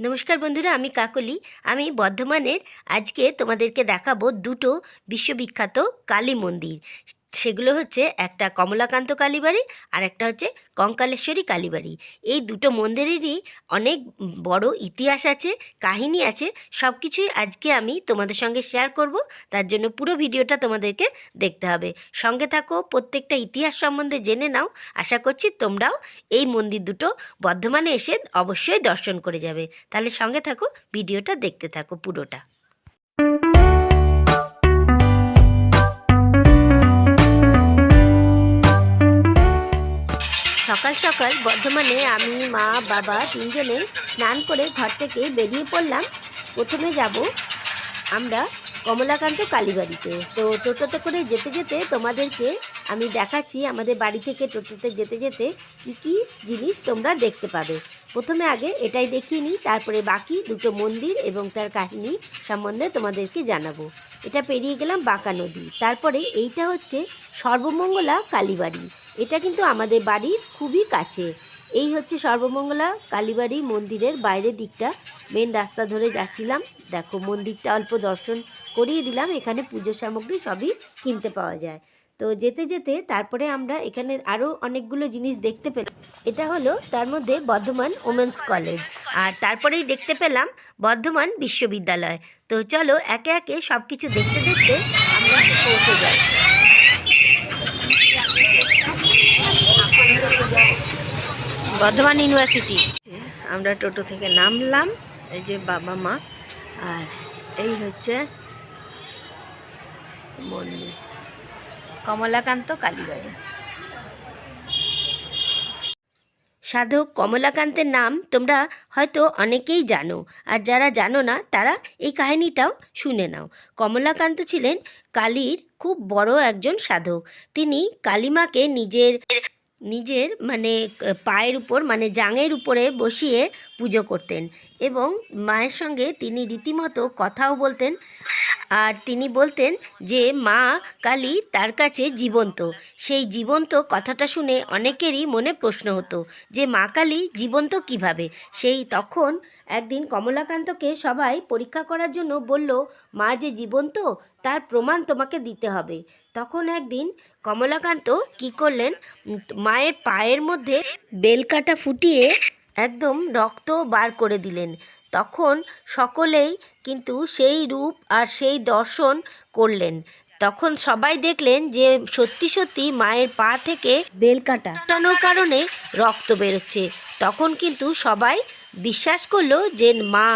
নমস্কার বন্ধুরা আমি কাকলি। আমি বর্ধমানের। আজকে তোমাদেরকে দেখাবো দুটো বিশ্ববিখ্যাত কালী মন্দির। সেগুলো হচ্ছে একটা কমলাকান্ত কালীবাড়ি আর একটা হচ্ছে কঙ্কালেশ্বরী কালীবাড়ি। এই দুটো মন্দিরেরই অনেক বড় ইতিহাস আছে, কাহিনী আছে সব কিছুই আজকে আমি তোমাদের সঙ্গে শেয়ার করব। তার জন্য পুরো ভিডিওটা তোমাদেরকে দেখতে হবে। সঙ্গে থাকো, প্রত্যেকটা ইতিহাস সম্বন্ধে জেনে নাও। আশা করছি তোমরাও এই মন্দির দুটো বর্ধমানে এসে অবশ্যই দর্শন করে যাবে। তাহলে সঙ্গে থাকো, ভিডিওটা দেখতে থাকো পুরোটা। সকাল সকাল বর্ধমানে আমি, মা, বাবা তিনজনে স্নান করে ঘর থেকে বেরিয়ে পড়লাম। প্রথমে যাব আমরা কমলাকান্ত কালীবাড়িতে। তো টোটোতে করে যেতে যেতে তোমাদেরকে আমি দেখাচ্ছি আমাদের বাড়ি থেকে টোটোতে যেতে যেতে কী কী জিনিস তোমরা দেখতে পাবে। প্রথমে আগে এটাই দেখিয়ে নিই, তারপরে বাকি দুটো মন্দির এবং তার কাহিনী সম্বন্ধে তোমাদেরকে জানাব। এটা পেরিয়ে গেলাম বাঁকা নদী। তারপরে এইটা হচ্ছে সর্বমঙ্গলা কালীবাড়ি। এটা কিন্তু আমাদের বাড়ির খুবই কাছে। এই হচ্ছে সর্বমঙ্গলা কালীবাড়ি মন্দিরের বাইরের দিকটা। মেন রাস্তা ধরে যাচ্ছিলাম। দেখো মন্দিরটা অল্প দর্শন করিয়ে দিলাম। এখানে পুজো সামগ্রী সবই কিনতে পাওয়া যায়। তো যেতে যেতে তারপরে আমরা এখানে আরও অনেকগুলো জিনিস দেখতে পেলাম। এটা হলো তার মধ্যে বর্ধমান ওমেন্স কলেজ আর তারপরেই দেখতে পেলাম বর্ধমান বিশ্ববিদ্যালয়। তো চলো একে একে সব কিছু দেখতে দেখতে আমরা পৌঁছে যাই। বর্ধমান ইউনিভার্সিটি আমরা টোটো থেকে নামলাম, এই যে বাবা মা, আর এই হচ্ছে মন্দির। কমলাকান্ত কালীবাড়ি। সাধক কমলাকান্তের নাম তোমরা হয়তো অনেকেই জানো, আর যারা জানো না, তারা এই কাহিনীটাও শুনে নাও। কমলাকান্ত ছিলেন কালীর খুব বড় একজন সাধক। তিনি কালীমাকে নিজের নিজের মানে পায়ের উপর মানে জাঙের উপরে বসিয়ে পুজো করতেন এবং মায়ের সঙ্গে তিনি রীতিমতো কথাও বলতেন। আর তিনি বলতেন যে, মা কালী তার কাছে জীবন্ত। সেই জীবন্ত কথাটা শুনে অনেকেরই মনে প্রশ্ন হতো যে, মা কালী জীবন্ত কীভাবে? সেই তখন একদিন কমলাকান্তকে সবাই পরীক্ষা করার জন্য বলল, মা যে জীবন্ত, তার প্রমাণ তোমাকে দিতে হবে। তখন একদিন কমলাকান্ত কি করলেন, মায়ের পায়ের মধ্যে বেলকাটা ফুটিয়ে একদম রক্ত বার করে দিলেন। তখন সকলেই কিন্তু সেই রূপ আর সেই দর্শন করলেন। তখন সবাই দেখলেন যে সত্যি সত্যি মায়ের পা থেকে বেলকাটা কাটানোর কারণে রক্ত বেরোচ্ছে। তখন কিন্তু সবাই বিশ্বাস করল যে মা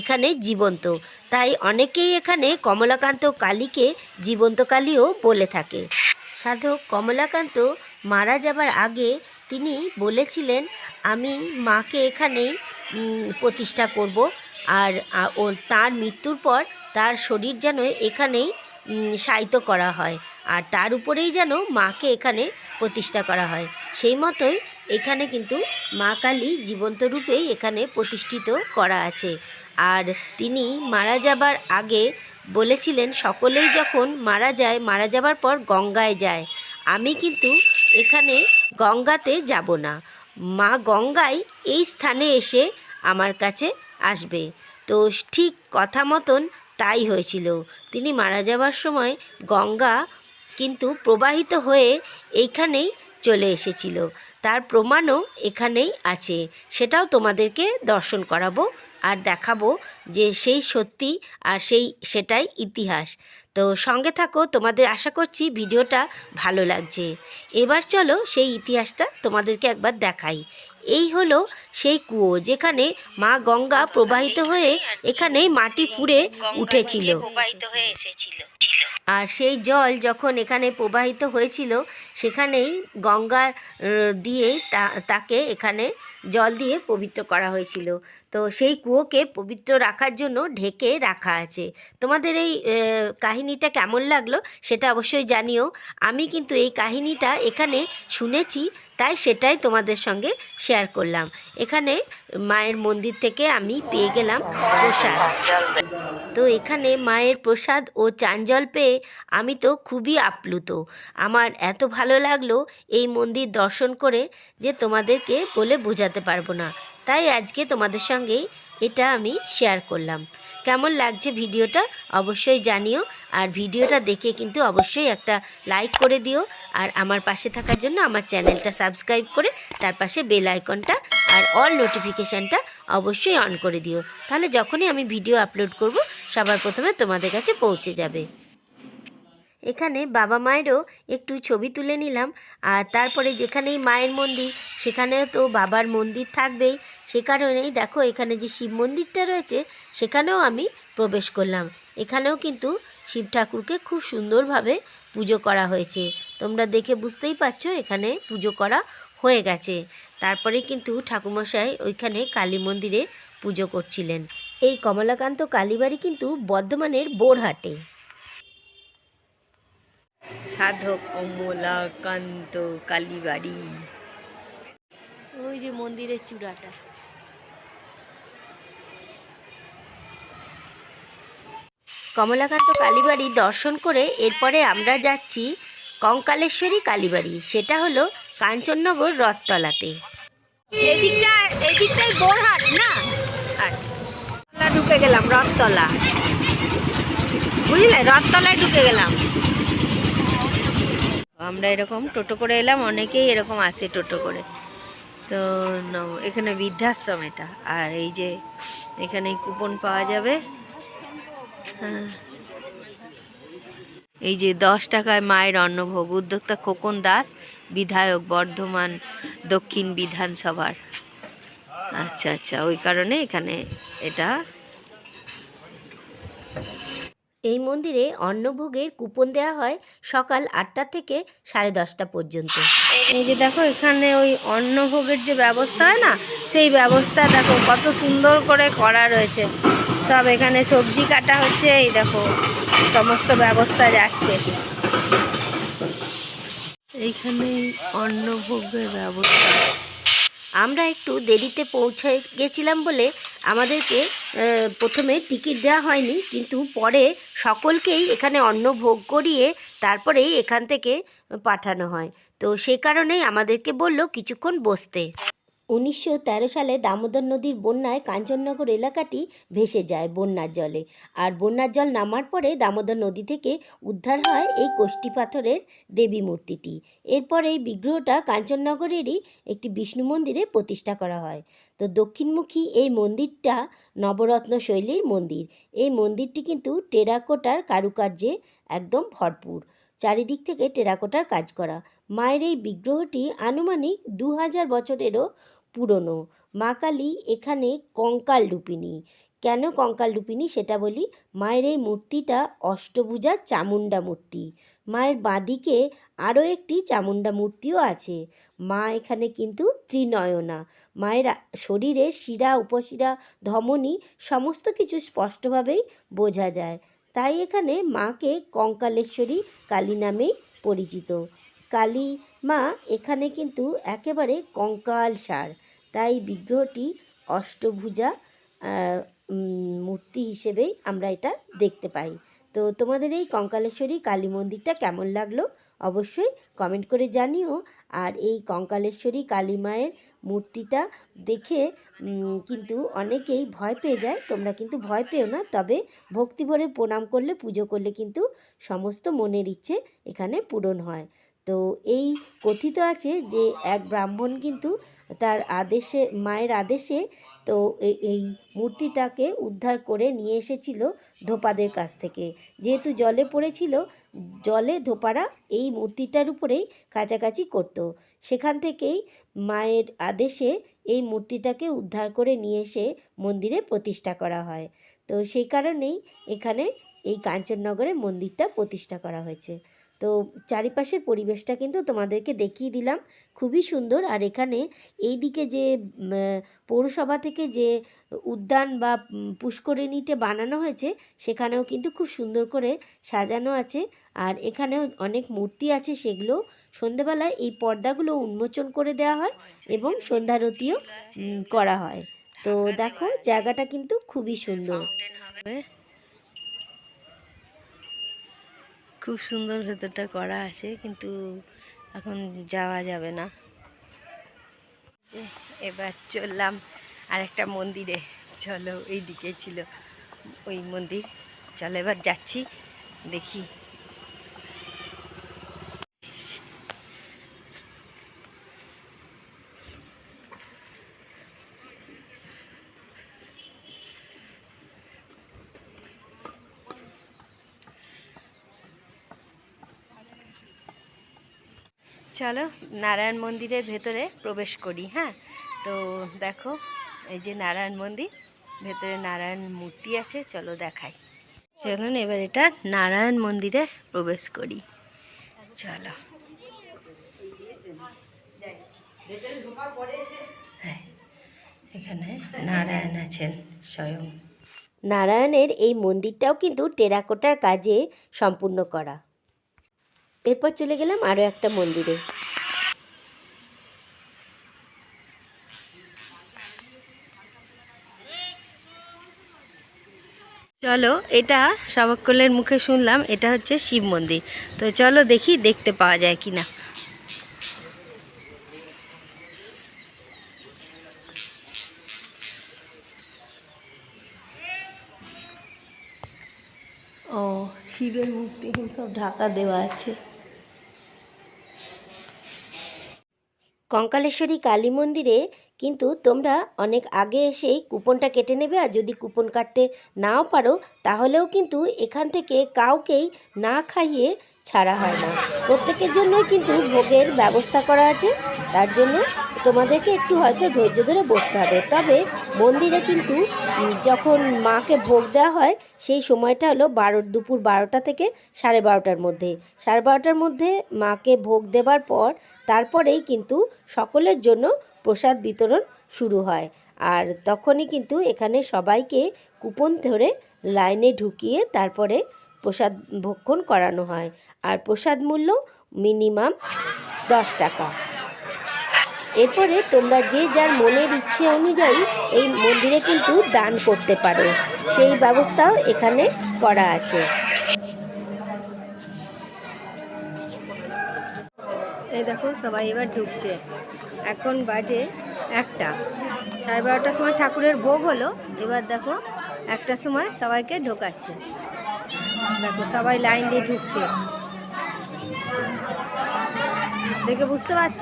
এখানে জীবন্ত। তাই অনেকেই এখানে কমলাকান্ত কালীকে জীবন্ত কালীও বলে থাকে। সাধক কমলাকান্ত মারা যাবার আগে তিনি বলেছিলেন, আমি মাকে এখানেই প্রতিষ্ঠা করব। আর ও তার মৃত্যুর পর তার শরীর যেন এখানেই শায়িত করা হয়। আর তার উপরেই যেন মাকে এখানে প্রতিষ্ঠা করা হয়। সেই মতোই এখানে কিন্তু মা কালী জীবন্ত রূপেই এখানে প্রতিষ্ঠিত করা আছে। আর তিনি মারা যাবার আগে বলেছিলেন, সকলেই যখন মারা যায়, মারা যাবার পর গঙ্গায় যায়। আমি কিন্তু এখানে গঙ্গাতে যাব না। মা গঙ্গাই এই স্থানে এসে আমার কাছে আসবে। তো ঠিক কথা মতন তাই হয়েছিল। তিনি মারা যাবার সময় গঙ্গা কিন্তু প্রবাহিত হয়ে এইখানেই চলে এসেছিল। তার প্রমাণও এখানেই আছে। সেটাও তোমাদেরকে দর্শন করাবো আর দেখাবো যে সেই সত্যি আর সেই সেটাই ইতিহাস। তো সঙ্গে থাকো, তোমাদের আশা করছি ভিডিওটা ভালো লাগছে। এবার চলো সেই ইতিহাসটা তোমাদেরকে একবার দেখাই। এই হলো সেই কুয়ো যেখানে মা গঙ্গা প্রবাহিত হয়ে এখানে মাটি ফুঁড়ে উঠেছিল। প্রবাহিত হয়ে এসেছিল আর সেই জল যখন এখানে প্রবাহিত হয়েছিল, সেখানেই গঙ্গার দিয়ে তাকে এখানে জল দিয়ে পবিত্র করা হয়েছিল। তো সেই কুয়োকে পবিত্র রাখার জন্য ঢেকে রাখা আছে। তোমাদের এই কাহিনীটা কেমন লাগল সেটা অবশ্যই জানিও। আমি কিন্তু এই কাহিনীটা এখানে শুনেছি, তাই সেটাই তোমাদের সঙ্গে শেয়ার করলাম। এখানে মায়ের মন্দির থেকে আমি পেয়ে গেলাম প্রসাদ। তো এখানে মায়ের প্রসাদ ও চাঞ্জল পেয়ে আমি তো খুবই আপ্লুত। আমার এত ভালো লাগল এই মন্দির দর্শন করে যে তোমাদেরকে বলে বোঝাতে পারব না। তাই আজকে তোমাদের সঙ্গেই এটা আমি শেয়ার করলাম। কেমন লাগছে ভিডিওটা অবশ্যই জানিও, আর ভিডিওটা দেখে কিন্তু অবশ্যই একটা লাইক করে দিও, আর আমার পাশে থাকার জন্য আমার চ্যানেলটা সাবস্ক্রাইব করে তার পাশে বেল আইকনটা আর অল নোটিফিকেশানটা অবশ্যই অন করে দিও। তাহলে যখনই আমি ভিডিও আপলোড করব, সবার প্রথমে তোমাদের কাছে পৌঁছে যাবে। এখানে বাবা মায়েরও একটু ছবি তুলে নিলাম। আর তারপরে যেখানেই মায়ের মন্দির, সেখানেও তো বাবার মন্দির থাকবেই। সে কারণেই দেখো এখানে যে শিব মন্দিরটা রয়েছে, সেখানেও আমি প্রবেশ করলাম। এখানেও কিন্তু শিব ঠাকুরকে খুব সুন্দরভাবে পুজো করা হয়েছে। তোমরা দেখে বুঝতেই পারছ এখানে পুজো করা হয়ে গেছে। তারপরে কিন্তু ঠাকুমশাই ওইখানে কালী মন্দিরে পুজো করছিলেন। এই কমলাকান্ত কালীবাড়ি কিন্তু বর্ধমানের বোরহাটে। সাধক কমলাকান্ত কালীবাড়ি। ওই যে মন্দিরের চূড়াটা। কমলাকান্ত কালীবাড়ি দর্শন করে এরপরে আমরা যাচ্ছি কঙ্কালেশ্বরী কালীবাড়ি। সেটা হলো কাঞ্চননগর রথতলাতে। এদিকটা এদিকটাই বোরহাট না? আচ্ছা। ঢুকে গেলাম রথতলা। বুঝলে? রথতলায় ঢুকে গেলাম। আমরা এরকম টোটো করে এলাম, অনেকেই এরকম আসে টোটো করে। তো এখানে বৃদ্ধাশ্রম এটা। আর এই যে এখানে কুপন পাওয়া যাবে। হ্যাঁ। এই যে দশ টাকায় মায়ের অন্নভোগ, উদ্যোক্তা খোকন দাস, বিধায়ক বর্ধমান দক্ষিণ বিধানসভার। আচ্ছা আচ্ছা ওই কারণে এখানে এটা এই মন্দিরে অন্নভোগের কুপন দেওয়া হয় সকাল আটটা থেকে সাড়ে দশটা পর্যন্ত। এই যে দেখো, এখানে ওই অন্নভোগের যে ব্যবস্থা হয় না, সেই ব্যবস্থা দেখো, কত সুন্দর করে করা রয়েছে। সব এখানে সবজি কাটা হচ্ছে, এই দেখো, সমস্ত ব্যবস্থা যাচ্ছে। এইখানে অন্নভোগের ব্যবস্থা। আমরা একটু দেরিতে পৌঁছে গেছিলাম বলে আমাদেরকে প্রথমে টিকিট দেওয়া হয়নি, কিন্তু পরে সকলকেই এখানে অন্ন ভোগ করিয়ে তারপরেই এখান থেকে পাঠানো হয়। তো সে কারণেই আমাদেরকে বলল কিছুক্ষণ বসতে। উনিশশো তেরো সালে দামোদর নদীর বন্যায় কাঞ্চননগর এলাকাটি ভেসে যায় বন্যার জলে। আর বন্যার জল নামার পরে দামোদর নদী থেকে উদ্ধার হয় এই কোষ্টি পাথরের দেবী মূর্তিটি। এরপর এই বিগ্রহটা কাঞ্চননগরেরই একটি বিষ্ণু মন্দিরে প্রতিষ্ঠা করা হয়। তো দক্ষিণমুখী এই মন্দিরটা নবরত্ন শৈলীর মন্দির। এই মন্দিরটি কিন্তু টেরাকোটার কারুকার্যে একদম ভরপুর। চারিদিক থেকে টেরাকোটার কাজ করা। মায়ের এই বিগ্রহটি আনুমানিক দু হাজার বছরেরও পুরনো। মা কালী এখানে কঙ্কাল রূপিণী। কেন কঙ্কাল রূপিণী? সেটা বলি, মায়ের এই মূর্তিটা অষ্টভুজা চামুণ্ডা মূর্তি। মায়ের বাঁদিকে আরও একটি চামুণ্ডা মূর্তিও আছে। মা এখানে কিন্তু ত্রিনয়না। মায়ের শরীরে শিরা, উপশিরা, ধমনী সমস্ত কিছু স্পষ্টভাবেই বোঝা যায়। তাই এখানে মাকে কঙ্কালেশ্বরী কালী নামেই পরিচিত। কালী মা এখানে কিন্তু একেবারে কঙ্কাল সার। তাই বিগ্রহটি অষ্টভুজা মূর্তি হিসেবেই আমরা এটা দেখতে পাই। তো তোমাদের এই কঙ্কালেশ্বরী কালী মন্দিরটা কেমন লাগল অবশ্যই কমেন্ট করে জানিও। আর এই কঙ্কালেশ্বরী কালী মায়ের মূর্তিটা দেখে কিন্তু অনেকেই ভয় পেয়ে যায়, তোমরা কিন্তু ভয় পেও না। তবে ভক্তি ভরে প্রণাম করলে, পুজো করলে কিন্তু সমস্ত মনের ইচ্ছে এখানে পূরণ হয়। তো এই কথিত আছে যে এক ব্রাহ্মণ কিন্তু তার আদেশে, মায়ের আদেশে তো এই মূর্তিটাকে উদ্ধার করে নিয়ে এসেছিল ধোপাদের কাছ থেকে। যেহেতু জলে পড়েছিল, জলে ধোপারা এই মূর্তিটার উপরেই কাছাকাছি করতো। সেখান থেকেই মায়ের আদেশে এই মূর্তিটাকে উদ্ধার করে নিয়ে এসে মন্দিরে প্রতিষ্ঠা করা হয়। তো সেই কারণেই এখানে এই কাঞ্চননগরে মন্দিরটা প্রতিষ্ঠা করা হয়েছে। তো চারিপাশের পরিবেশটা কিন্তু তোমাদেরকে দেখিয়ে দিলাম। খুবই সুন্দর। আর এখানে এই দিকে যে পৌরসভা থেকে যে উদ্যান বা পুষ্করিণীতে বানানো হয়েছে, সেখানেও কিন্তু খুব সুন্দর করে সাজানো আছে। আর এখানেও অনেক মূর্তি আছে সেগুলো সন্ধেবেলায় এই পর্দাগুলো উন্মোচন করে দেওয়া হয় এবং সন্ধ্যারতিও করা হয়। তো দেখো, জায়গাটা কিন্তু খুবই সুন্দর। খুব সুন্দর ভেতরটা করা আছে, কিন্তু এখন যাওয়া যাবে না। যে এবার চললাম আর একটা মন্দিরে। চলো এই দিকে ছিল ওই মন্দির। চলো এবার যাচ্ছি, দেখি চলো নারায়ণ মন্দিরের ভেতরে প্রবেশ করি হ্যাঁ? তো দেখো এই যে নারায়ণ মন্দির ভেতরে নারায়ণ মূর্তি আছে চলো দেখাই। চলুন এবার এটা নারায়ণ মন্দিরে প্রবেশ করি। চলো। হ্যাঁ, এখানে নারায়ণ আছেন স্বয়ং। নারায়ণের এই মন্দিরটাও কিন্তু টেরাকোটার কাজে সম্পূর্ণ করা। এরপর চলে গেলাম আরও একটা মন্দিরে। চলো, এটা সবকলের মুখে শুনলাম, এটা হচ্ছে শিব মন্দির। তো চলো দেখি, দেখতে পাওয়া যায় কি না ও, শিবের মূর্তি সব ঢাকা দেওয়া আছে। কঙ্কালেশ্বরী কালী মন্দিরে কিন্তু তোমরা অনেক আগে এসেই কুপনটা কেটে নেবে আর যদি কুপন কাটতে নাও পারো, তাহলেও কিন্তু এখান থেকে কাউকেই না খাইয়ে ছাড়া হয় না। প্রত্যেকের জন্যই কিন্তু ভোগের ব্যবস্থা করা আছে। তার জন্য তোমাদেরকে একটু হয়তো ধৈর্য ধরে বসতে হবে। তবে মন্দিরে কিন্তু যখন মাকে ভোগ দেওয়া হয়, সেই সময়টা হলো বারো, দুপুর বারোটা থেকে সাড়ে বারোটার মধ্যে। সাড়ে বারোটার মধ্যে মাকে ভোগ দেবার পর, তারপরেই কিন্তু সকলের জন্য প্রসাদ বিতরণ শুরু হয়। আর তখনই কিন্তু এখানে সবাইকে কুপন ধরে লাইনে ঢুকিয়ে তারপরে প্রসাদ ভক্ষণ করানো হয়। আর প্রসাদ মূল্য মিনিমাম দশ টাকা। এরপরে তোমরা যে যার মনের ইচ্ছে অনুযায়ী এই মন্দিরে কিন্তু দান করতে পারো। সেই ব্যবস্থাও এখানে করা আছে। এই দেখো সবাই এবার ঢুকছে। এখন বাজে একটা। সাড়ে বারোটার সময় ঠাকুরের ভোগ হলো, এবার দেখো একটার সময় সবাইকে ঢোকাচ্ছে। দেখো সবাই লাইন দিয়ে ঢুকছে। দেখে বুঝতে পারছ?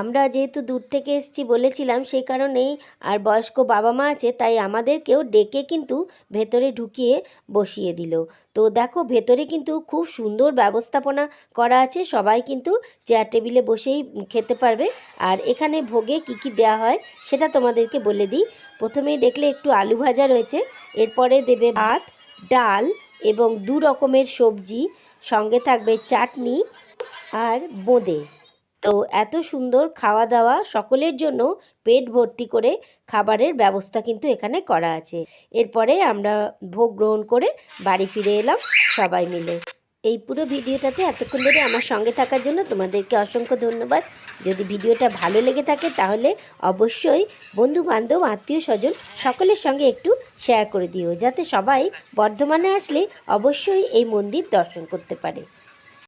আমরা যেহেতু দূর থেকে এসেছি বলেছিলাম, সেই কারণেই আর বয়স্ক বাবা মা আছে, তাই আমাদেরকেও ডেকে কিন্তু ভেতরে ঢুকিয়ে বসিয়ে দিল। তো দেখো, ভেতরে কিন্তু খুব সুন্দর ব্যবস্থাপনা করা আছে, সবাই কিন্তু চেয়ার টেবিলে বসেই খেতে পারবে। আর এখানে ভোগে কি কি দেওয়া হয়, সেটা তোমাদেরকে বলে দিই। প্রথমেই দেখলে একটু আলু ভাজা রয়েছে, এরপরে দেবে ভাত, ডাল এবং দু রকমের সবজি, সঙ্গে থাকবে চাটনি আর বোঁদে। তো এত সুন্দর খাওয়া দাওয়া সকলের জন্য পেট ভর্তি করে খাবারের ব্যবস্থা কিন্তু এখানে করা আছে। এরপরে আমরা ভোগ গ্রহণ করে বাড়ি ফিরে এলাম সবাই মিলে। এই পুরো ভিডিওটাতে এতক্ষণ ধরে আমার সঙ্গে থাকার জন্য তোমাদেরকে অসংখ্য ধন্যবাদ। যদি ভিডিওটা ভালো লেগে থাকে তাহলে অবশ্যই বন্ধু বান্ধব আত্মীয় স্বজন সকলের সঙ্গে একটু শেয়ার করে দিও, যাতে সবাই বর্ধমানে আসলে অবশ্যই এই মন্দির দর্শন করতে পারে।